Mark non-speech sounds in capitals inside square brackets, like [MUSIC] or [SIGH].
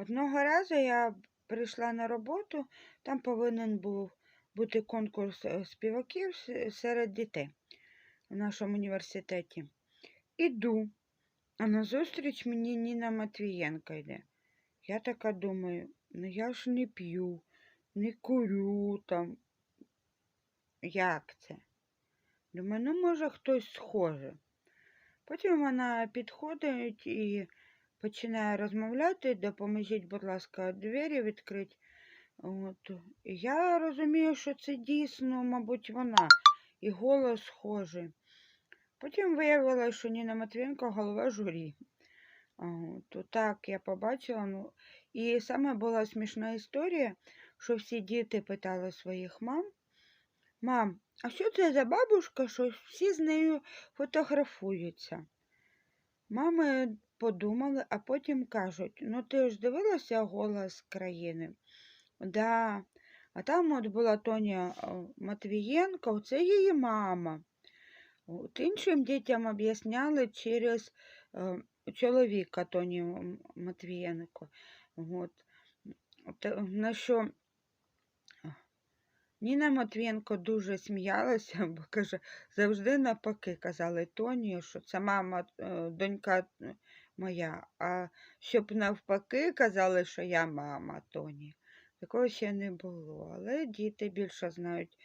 Одного разу я прийшла на роботу, там повинен був бути конкурс е, співаків серед дітей в нашому університеті. Іду, а назустріч мені Ніна Матвієнка йде. Я така думаю, ну я ж не п'ю, не курю там. Як це? Думаю, ну може хтось схоже. Потім вона підходить і починає розмовляти, допоможіть, будь ласка, двері відкрити. От. Я розумію, що це дійсно, мабуть, вона, і голос схожий. Потім виявилося, що Ніна Матвієнко голова журі. То так я побачила. Ну, і саме була смішна історія, що всі діти питали своїх мам. Мам, а що це за бабушка, що всі з нею фотографуються? Мами подумали, а потім кажуть: ну ти ж дивилася голос країни? Да. А там от була Тоня е, Матвієнко, це її мама. От іншим дітям об'ясняли через е, чоловіка Тоні Матвієнко. От. На що Ніна Матвієнко дуже сміялася, [LAUGHS] бо каже, завжди навпаки казали Тоні, що це мама, е, донька е, моя, а щоб навпаки казали, що я мама Тоні. Такого ще не було, але діти більше знають